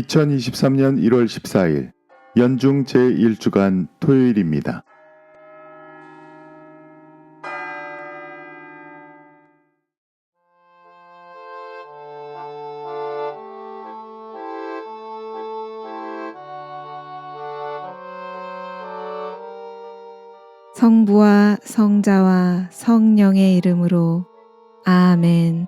2023년 1월 14일 연중 제1주간 토요일입니다. 성부와 성자와 성령의 이름으로 아멘.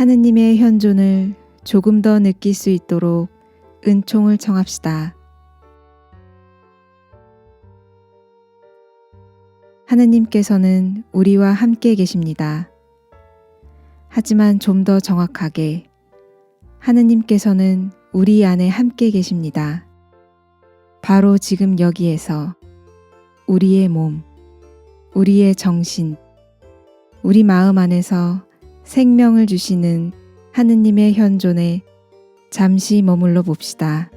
하느님의 현존을 조금 더 느낄 수 있도록 은총을 청합시다. 하느님께서는 우리와 함께 계십니다. 하지만 좀 더 정확하게 하느님께서는 우리 안에 함께 계십니다. 바로 지금 여기에서 우리의 몸, 우리의 정신, 우리 마음 안에서 생명을 주시는 하느님의 현존에 잠시 머물러 봅시다.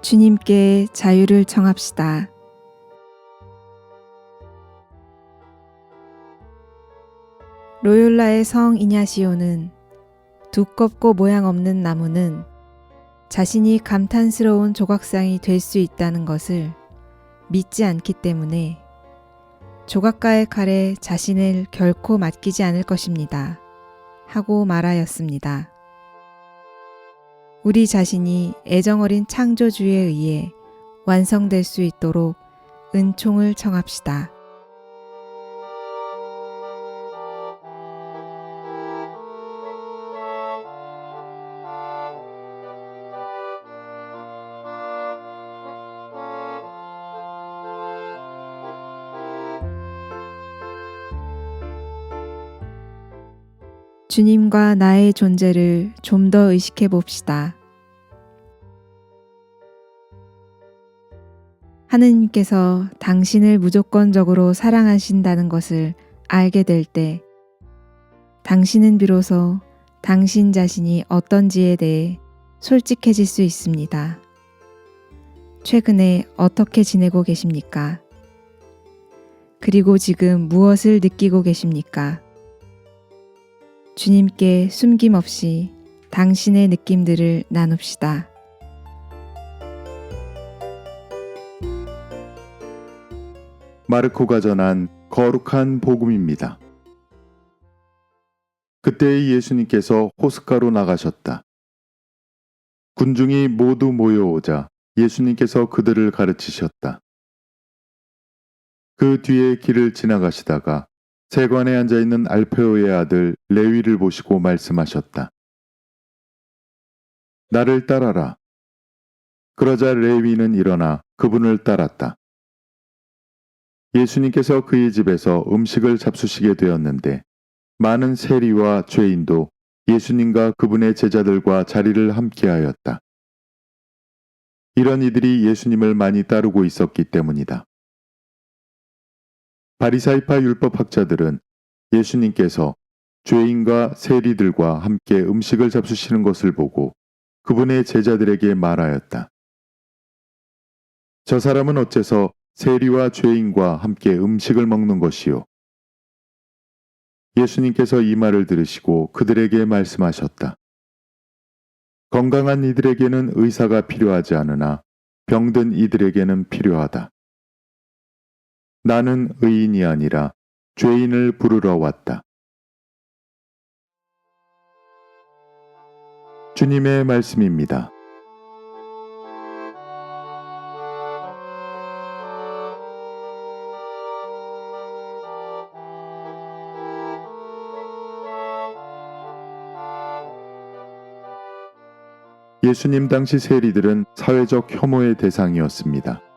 주님께 자유를 청합시다. 로욜라의 성 이냐시오는 두껍고 모양 없는 나무는 자신이 감탄스러운 조각상이 될 수 있다는 것을 믿지 않기 때문에 조각가의 칼에 자신을 결코 맡기지 않을 것입니다. 하고 말하였습니다. 우리 자신이 애정어린 창조주에 의해 완성될 수 있도록 은총을 청합시다. 주님과 나의 존재를 좀 더 의식해 봅시다. 하느님께서 당신을 무조건적으로 사랑하신다는 것을 알게 될 때, 당신은 비로소 당신 자신이 어떤지에 대해 솔직해질 수 있습니다. 최근에 어떻게 지내고 계십니까? 그리고 지금 무엇을 느끼고 계십니까? 주님께 숨김없이 당신의 느낌들을 나눕시다. 마르코가 전한 거룩한 복음입니다. 그때의 예수님께서 호숫가로 나가셨다. 군중이 모두 모여오자 예수님께서 그들을 가르치셨다. 그 뒤에 길을 지나가시다가 세관에 앉아 있는 알페오의 아들 레위를 보시고 말씀하셨다. 나를 따라라. 그러자 레위는 일어나 그분을 따랐다. 예수님께서 그의 집에서 음식을 잡수시게 되었는데 많은 세리와 죄인도 예수님과 그분의 제자들과 자리를 함께하였다. 이런 이들이 예수님을 많이 따르고 있었기 때문이다. 바리사이파 율법학자들은 예수님께서 죄인과 세리들과 함께 음식을 잡수시는 것을 보고 그분의 제자들에게 말하였다. 저 사람은 어째서 세리와 죄인과 함께 음식을 먹는 것이요. 예수님께서 이 말을 들으시고 그들에게 말씀하셨다. 건강한 이들에게는 의사가 필요하지 않으나 병든 이들에게는 필요하다. 나는 의인이 아니라 죄인을 부르러 왔다. 주님의 말씀입니다. 예수님 당시 세리들은 사회적 혐오의 대상이었습니다.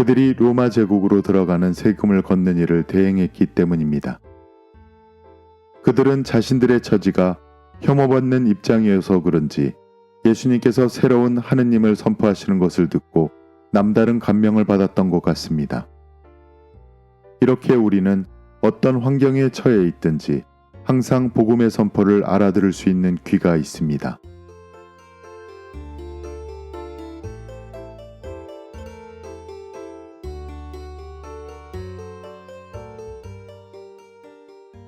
그들이 로마 제국으로 들어가는 세금을 걷는 일을 대행했기 때문입니다. 그들은 자신들의 처지가 혐오받는 입장이어서 그런지 예수님께서 새로운 하느님을 선포하시는 것을 듣고 남다른 감명을 받았던 것 같습니다. 이렇게 우리는 어떤 환경에 처해 있든지 항상 복음의 선포를 알아들을 수 있는 귀가 있습니다.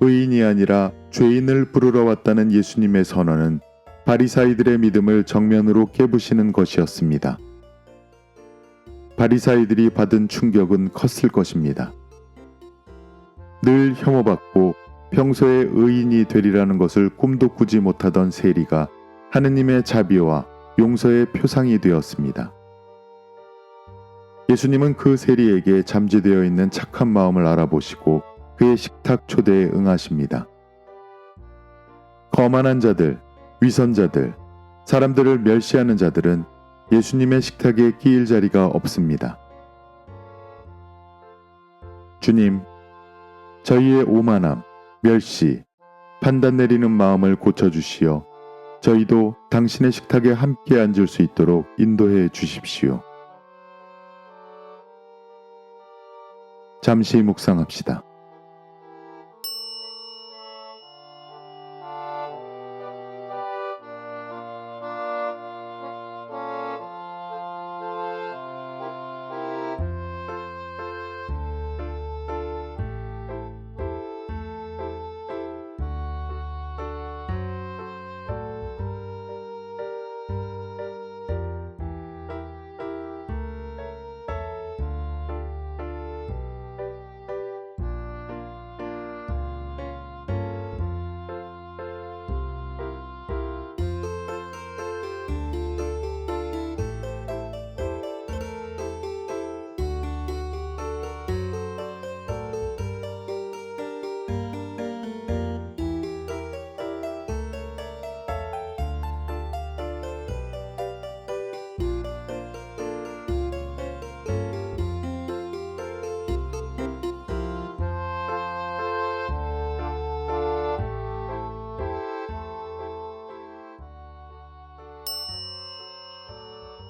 의인이 아니라 죄인을 부르러 왔다는 예수님의 선언은 바리사이들의 믿음을 정면으로 깨부시는 것이었습니다. 바리사이들이 받은 충격은 컸을 것입니다. 늘 혐오받고 평소에 의인이 되리라는 것을 꿈도 꾸지 못하던 세리가 하느님의 자비와 용서의 표상이 되었습니다. 예수님은 그 세리에게 잠재되어 있는 착한 마음을 알아보시고 그의 식탁 초대에 응하십니다. 거만한 자들, 위선자들, 사람들을 멸시하는 자들은 예수님의 식탁에 끼일 자리가 없습니다. 주님, 저희의 오만함, 멸시, 판단 내리는 마음을 고쳐주시어 저희도 당신의 식탁에 함께 앉을 수 있도록 인도해 주십시오. 잠시 묵상합시다.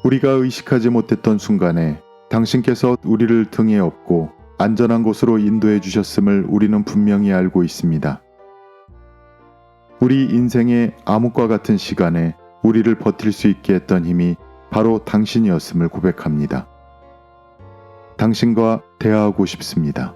우리가 의식하지 못했던 순간에 당신께서 우리를 등에 업고 안전한 곳으로 인도해 주셨음을 우리는 분명히 알고 있습니다. 우리 인생의 암흑과 같은 시간에 우리를 버틸 수 있게 했던 힘이 바로 당신이었음을 고백합니다. 당신과 대화하고 싶습니다.